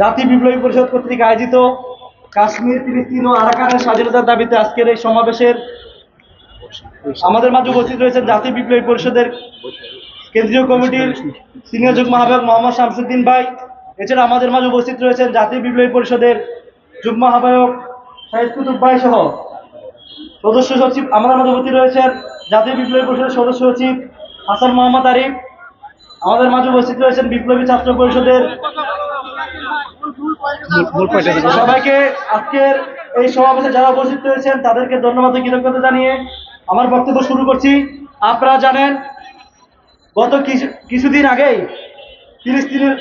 জাতি বিপ্লবী পরিষদ কর্তৃক আয়োজিত কাশ্মীর ফিলিস্তিন ও আরাকানের স্বাধীনতার দাবিতে আজকের এই সমাবেশের আমাদের মাঝে উপস্থিত রয়েছেন জাতি বিপ্লবী পরিষদের কেন্দ্রীয় কমিটির সিনিয়র যুগ্ম আহ্বায়ক মোহাম্মদ শামসুদ্দিন ভাই, এছাড়া আমাদের মাঝে উপস্থিত রয়েছেন জাতীয় বিপ্লবী পরিষদের যুগ্ম আহ্বায়ক সাইদ কুতুব ভাই সহ সদস্য সচিব, আমার মাঝে উপস্থিত রয়েছেন জাতীয় বিপ্লবী পরিষদের সদস্য সচিব হাসান মোহাম্মদ আরিফ, আমাদের মাঝে উপস্থিত রয়েছেন বিপ্লবী ছাত্র পরিষদের সবাইকে আজকের এই সমাবেশে যারা উপস্থিত রয়েছেন তাদেরকে ধন্যবাদ ও কৃতজ্ঞতা জানিয়ে আমার বক্তব্য শুরু করছি। আপনারা জানেন গত কিছুদিন আগেই ফিলিস্তিনের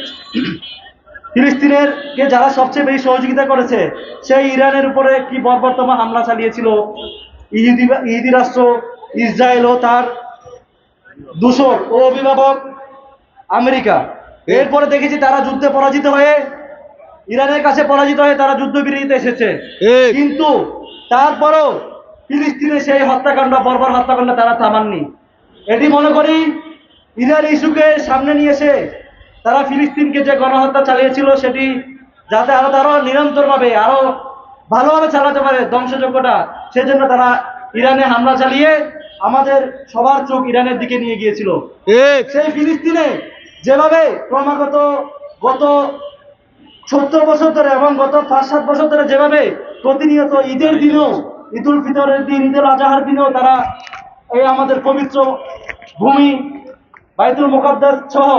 ফিলিস্তিনের কে যারা সবচেয়ে বেশি সহযোগিতা করেছে সেই ইরানের উপরে কি বর্বরতম হামলা চালিয়েছিল ইহুদি ইহুদি রাষ্ট্র ইসরায়েল ও তার দূষর ও অভিভাবক আমেরিকা। এরপরে দেখেছি তারা যুদ্ধে পরাজিত হয়ে ইরানের কাছে পরাজিত হয়ে তারা যুদ্ধবিরতিতে এসেছে। কিন্তু তারপরও ফিলিস্তিনে সেই হত্যাকাণ্ড বর্বর হত্যাকাণ্ড তারা থামাননি। এটি মনে করি ইরান ইস্যুকে সামনে নিয়ে এসে তারা ফিলিস্তিনকে যে গণহত্যা চালিয়েছিল সেটি যাতে আরও তারও নিরন্তরভাবে আরও ভালোভাবে চালাতে পারে ধ্বংসযোগ্যটা সেজন্য তারা ইরানে হামলা চালিয়ে আমাদের সবার চোখ ইরানের দিকে নিয়ে গিয়েছিল। সেই ফিলিস্তিনে যেভাবে ক্রমাগত গত সত্তর বছর ধরে এবং গত পাঁচ সাত বছর ধরে যেভাবে প্রতিনিয়ত ঈদের দিনেও ঈদুল ফিতরের দিন ঈদুল আজহার দিনেও তারা এই আমাদের পবিত্র ভূমি বাইতুল মুকদ্দাস সহ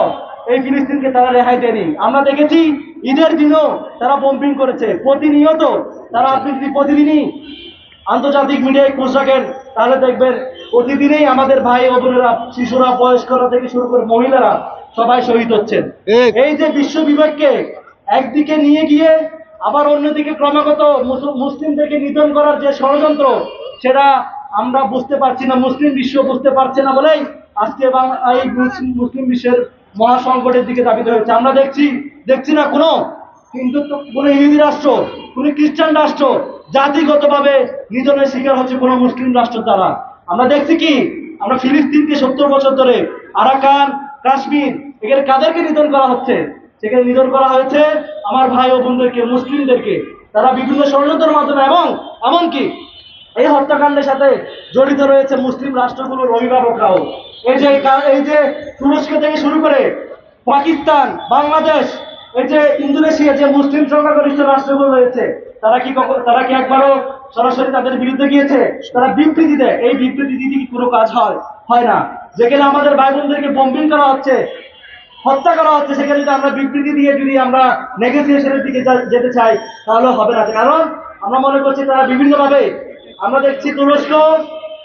এই ফিলিস্তিনকে তারা রেহাই দেয়নি। আমরা দেখেছি ঈদের দিনও তারা বম্পিং করেছে। প্রতিনিয়ত তারা আপনি যদি প্রতিদিনই আন্তর্জাতিক মিডিয়ায় খোঁজ রাখেন তাহলে দেখবেন প্রতিদিনই আমাদের ভাই বোনেরা শিশুরা বয়স্করা থেকে শুরু করে মহিলারা সবাই শহীদ হচ্ছেন। এই যে বিশ্ব বিবেককে একদিকে নিয়ে গিয়ে আবার অন্যদিকে ক্রমাগত মুসলিমদেরকে নিধন করার যে ষড়যন্ত্র, সেটা আমরা বুঝতে পারছি না, মুসলিম বিশ্ব বুঝতে পারছে না বলেই আজকে এই মুসলিম মুসলিম বিশ্বের মহাসংকটের দিকে দাবিত হয়েছে। আমরা দেখছি দেখছি না কোনো কিন্তু কোনো ইহুদি রাষ্ট্র, কোনো খ্রিস্টান রাষ্ট্র জাতিগতভাবে নিধনের শিকার হচ্ছে কোনো মুসলিম রাষ্ট্র দ্বারা। আমরা দেখছি কি? আমরা ফিলিস্তিনকে সত্তর বছর ধরে আরাকান, কাশ্মীর, এখানে কাদেরকে নিধন করা হচ্ছে? সেখানে নিধন করা হয়েছে আমার ভাই ও বোনদেরকে মুসলিমদেরকে, তারা বিভিন্ন ষড়যন্ত্রের মাধ্যমে এবং এমনকি এই হত্যাকাণ্ডের সাথে জড়িত রয়েছে মুসলিম রাষ্ট্রগুলোর অভিভাবকরাও। এই যে এই যে তুরস্ক থেকে শুরু করে পাকিস্তান, বাংলাদেশ, এই যে ইন্দোনেশিয়া, যে মুসলিম সংখ্যাগরিষ্ঠ রাষ্ট্রগুলো রয়েছে, তারা কি তারা কি একবারও সরাসরি তাদের বিরুদ্ধে গিয়েছে? তারা বিবৃতি দেয়। এই বিবৃতি দিতে কি কোনো কাজ হয়? হয় না। যেখানে আমাদের ভাই বোনদেরকে বম্বিং করা হচ্ছে হত্যা করা হচ্ছে, সেখানে যদি আমরা বিবৃতি দিয়ে যদি আমরা নেগোসিয়েশনের দিকে যেতে চাই, তাহলে হবে না। কারণ আমরা মনে করছি তারা বিভিন্নভাবে, আমরা দেখছি তুরস্ক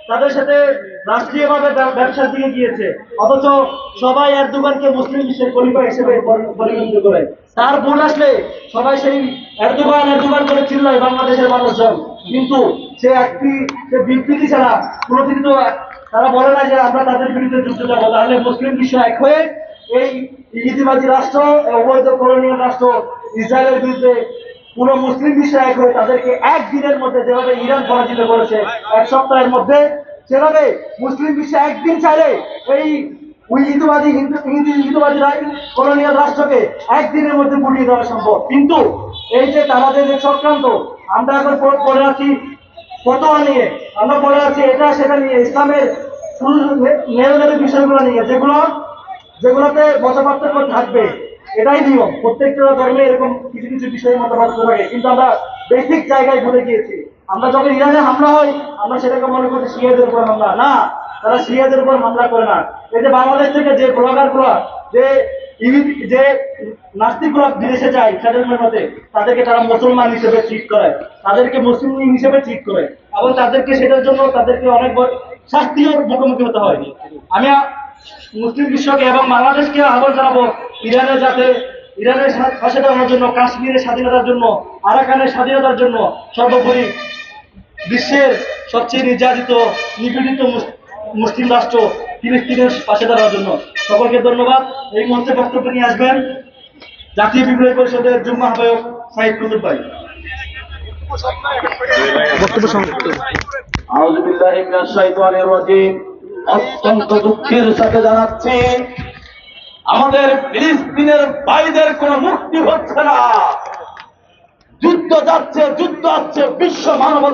তাদের সাথে রাষ্ট্রীয়ভাবে ব্যবসার দিকে গিয়েছে। অথচ সবাই এরদোগানকে মুসলিম বিশ্বের খলিফা হিসেবে পরিগণিত করে। তার ভুল আসলে সবাই সেই এরদোগান এরদোগান করে চিল্লায় বাংলাদেশের মানুষজন। কিন্তু সে একটি, সে বিবৃতি ছাড়া তো তারা বলে না যে আমরা তাদের বিরুদ্ধে যুদ্ধ যাব তাহলে মুসলিম বিশ্ব এক হয়ে এই ইহুদিবাদী রাষ্ট্র অবৈধ কলোনিয়াল রাষ্ট্র ইসরায়েলের বিরুদ্ধে পুরো মুসলিম বিশ্ব এক হয়ে তাদেরকে একদিনের মধ্যে যেভাবে ইরান পরাজিত করেছে, এক সপ্তাহের মধ্যে সেভাবে মুসলিম বিশ্ব একদিন চাইলে এই ওই হিন্দুবাদী হিন্দু হিন্দু হিন্দুবাদী কলোনিয়াল রাষ্ট্রকে একদিনের মধ্যে গুটিয়ে দেওয়া সম্ভব। কিন্তু এই যে তাদের যে চক্রান্ত, আমরা এখন পড়ে আছি ফতোয়া নিয়ে। আমরা পড়ে আছি এটা সেটা নিয়ে, ইসলামের নেওয়াদের বিষয়গুলো নিয়ে, যেগুলো যেগুলোতে মতপার্থক্য থাকবে, এটাই নিয়ম। প্রত্যেকটা ধর্মে এরকম কিছু কিছু বিষয়ে মতপার্থক্য থাকে কিন্তু আমরা বেসিক জায়গায় ভুলে গিয়েছি আমরা যখন ইরানে হামলা হয়, আমরা সেটাকে মনে করি শিয়াদের উপর হামলা। না, তারা সিরিয়াদের উপর হামলা করে না। এই যে বাংলাদেশ থেকে যে ব্লগারগুলো যে যে নাস্তিকগুলো বিদেশে যায় সেটেলমেন্ট হতে তাদেরকে তারা মুসলমান হিসেবে ট্রিট করে, তাদেরকে মুসলিম হিসেবে ট্রিট করে। এবং তাদেরকে সেটার জন্য তাদেরকে অনেক শাস্তিও মুখোমুখি হতে হয়। আমি মুসলিম বিশ্বকে এবং বাংলাদেশকে আহ্বান জানাব ইরানের যাতে ইরানের পাশে দাঁড়ানোর জন্য, কাশ্মীরের স্বাধীনতার জন্য, আরাকানের স্বাধীনতার জন্য সর্বোপরি বিশ্বের সবচেয়ে নির্যাতিত, নিপীড়িত মুসলিম রাষ্ট্র ফিলিস্তিনের পাশে দাঁড়ানোর জন্য। সকলকে ধন্যবাদ। এই মঞ্চে বক্তব্য নিয়ে আসবেন জাতীয় বিপ্লবী পরিষদের যুগ্ম আহ্বায়ক সাহিদ কুতুব ভাই। বক্তব্য সমাপ্ত আউযু বিল্লাহি মিনাশ শাইতানির রাজীম। অত্যন্ত দুঃখের সাথে জানাচ্ছি, আমাদের ফিলিস্তিনের বাইদের কোনো মুক্তি হচ্ছে না। যুদ্ধ যাচ্ছে, যুদ্ধ আসছে, বিশ্ব মানব